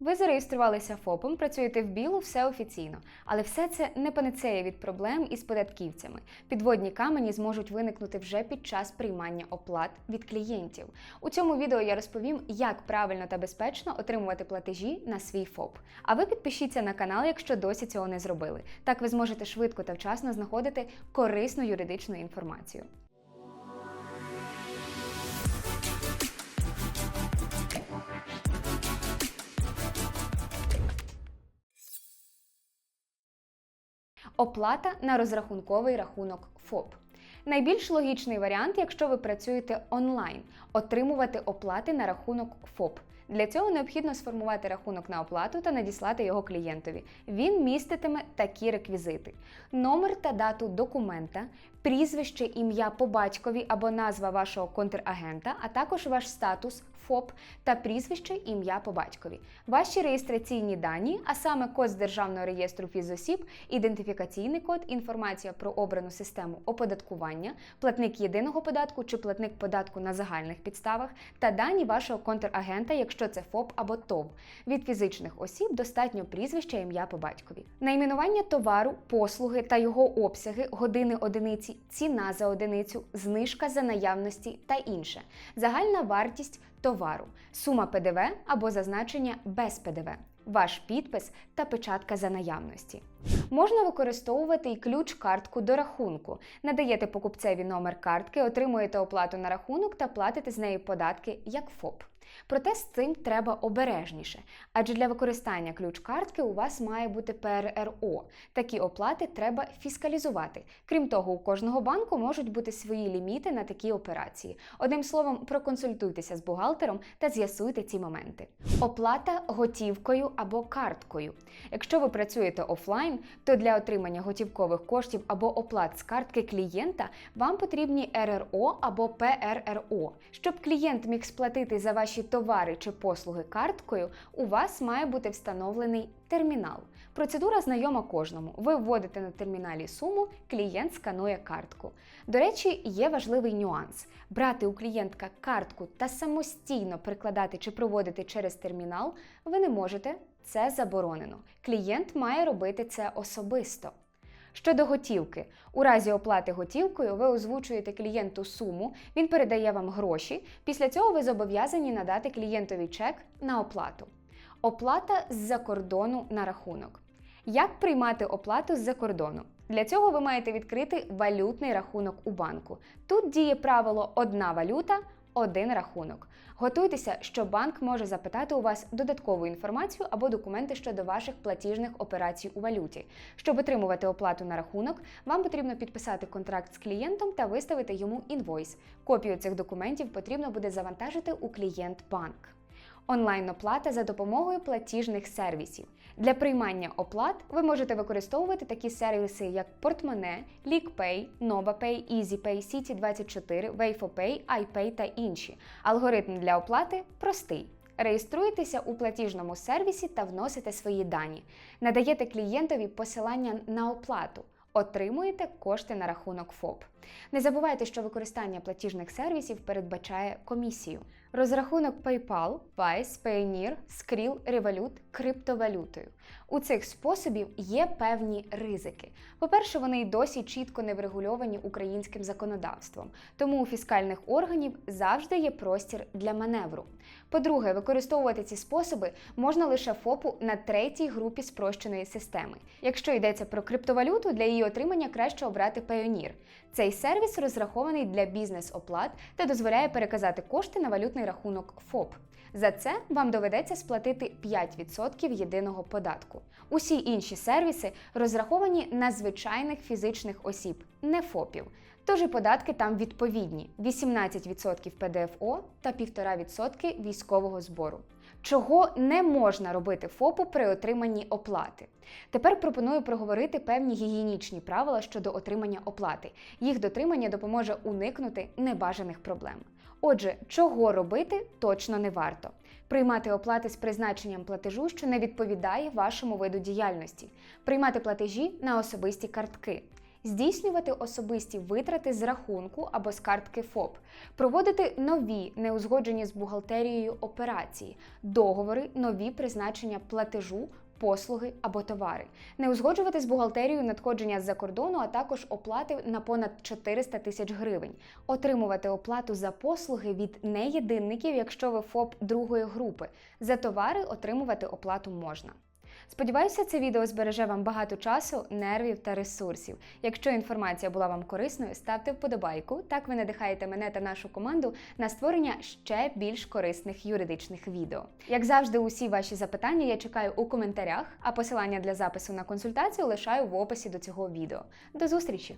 Ви зареєструвалися ФОПом, працюєте в білу, все офіційно. Але все це не панацея від проблем із податківцями. Підводні камені зможуть виникнути вже під час приймання оплат від клієнтів. У цьому відео я розповім, як правильно та безпечно отримувати платежі на свій ФОП. А ви підпишіться на канал, якщо досі цього не зробили. Так ви зможете швидко та вчасно знаходити корисну юридичну інформацію. Оплата на розрахунковий рахунок ФОП. Найбільш логічний варіант, якщо ви працюєте онлайн, отримувати оплати на рахунок ФОП. Для цього необхідно сформувати рахунок на оплату та надіслати його клієнтові. Він міститиме такі реквізити: номер та дату документа, прізвище, ім'я по батькові або назва вашого контрагента, а також ваш статус ФОП та прізвище, ім'я по батькові, ваші реєстраційні дані, а саме код з Державного реєстру фізосіб, ідентифікаційний код, інформація про обрану систему оподаткування, платник єдиного податку чи платник податку на загальних підставах, та дані вашого контрагента, якщо це ФОП або ТОВ. Від фізичних осіб достатньо прізвища, ім'я по батькові. Найменування товару, послуги та його обсяги, години одиниці, ціна за одиницю, знижка за наявності та інше. Загальна вартість товару, сума ПДВ або зазначення без ПДВ, ваш підпис та печатка за наявності. Можна використовувати і ключ-картку до рахунку. Надаєте покупцеві номер картки, отримуєте оплату на рахунок та платите з неї податки як ФОП. Проте з цим треба обережніше, адже для використання ключ-картки у вас має бути ПРРО. Такі оплати треба фіскалізувати. Крім того, у кожного банку можуть бути свої ліміти на такі операції. Одним словом, проконсультуйтеся з бухгалтером та з'ясуйте ці моменти. Оплата готівкою або карткою. Якщо ви працюєте офлайн, то для отримання готівкових коштів або оплат з картки клієнта вам потрібні РРО або ПРРО. Щоб клієнт міг сплатити за ваші товари чи послуги карткою, у вас має бути встановлений термінал. Процедура знайома кожному. Ви вводите на терміналі суму, клієнт сканує картку. До речі, є важливий нюанс: брати у клієнтка картку та самостійно прикладати чи проводити через термінал ви не можете. Це заборонено. Клієнт має робити це особисто. Щодо готівки, у разі оплати готівкою ви озвучуєте клієнту суму, він передає вам гроші. Після цього ви зобов'язані надати клієнтові чек на оплату. Оплата з-за кордону на рахунок. Як приймати оплату з-за кордону? Для цього ви маєте відкрити валютний рахунок у банку. Тут діє правило одна валюта. Один рахунок. Готуйтеся, що банк може запитати у вас додаткову інформацію або документи щодо ваших платіжних операцій у валюті. Щоб отримувати оплату на рахунок, вам потрібно підписати контракт з клієнтом та виставити йому інвойс. Копію цих документів потрібно буде завантажити у клієнт банк. Онлайн-оплата за допомогою платіжних сервісів. Для приймання оплат ви можете використовувати такі сервіси, як Портмоне, LeakPay, NovaPay, EasyPay, City24, WayFoPay, iPay та інші. Алгоритм для оплати простий. Реєструєтеся у платіжному сервісі та вносите свої дані. Надаєте клієнтові посилання на оплату. Отримуєте кошти на рахунок ФОП. Не забувайте, що використання платіжних сервісів передбачає комісію. Розрахунок PayPal, Wise, Payoneer, Skrill, Revolut криптовалютою. У цих способів є певні ризики. По-перше, вони й досі чітко не врегульовані українським законодавством, тому у фіскальних органів завжди є простір для маневру. По-друге, використовувати ці способи можна лише ФОПу на третій групі спрощеної системи. Якщо йдеться про криптовалюту, для її отримання краще обрати Payoneer. Цей сервіс розрахований для бізнес-оплат та дозволяє переказати кошти на валютний рахунок ФОП. За це вам доведеться сплатити 5% єдиного податку. Усі інші сервіси розраховані на звичайних фізичних осіб, не ФОПів. Тож і податки там відповідні: 18% ПДФО та 1,5% військового збору. Чого не можна робити ФОПу при отриманні оплати? Тепер пропоную проговорити певні гігієнічні правила щодо отримання оплати. Їх дотримання допоможе уникнути небажаних проблем. Отже, чого робити точно не варто. Приймати оплати з призначенням платежу, що не відповідає вашому виду діяльності, приймати платежі на особисті картки, здійснювати особисті витрати з рахунку або з картки ФОП, проводити нові неузгоджені з бухгалтерією операції, договори, нові призначення платежу. Послуги або товари, не узгоджувати з бухгалтерією надходження з-за кордону, а також оплати на понад 400 тисяч гривень, отримувати оплату за послуги від неєдинників, якщо ви ФОП другої групи. За товари отримувати оплату можна. Сподіваюся, це відео збереже вам багато часу, нервів та ресурсів. Якщо інформація була вам корисною, ставте вподобайку. Так ви надихаєте мене та нашу команду на створення ще більш корисних юридичних відео. Як завжди, усі ваші запитання я чекаю у коментарях, а посилання для запису на консультацію лишаю в описі до цього відео. До зустрічі!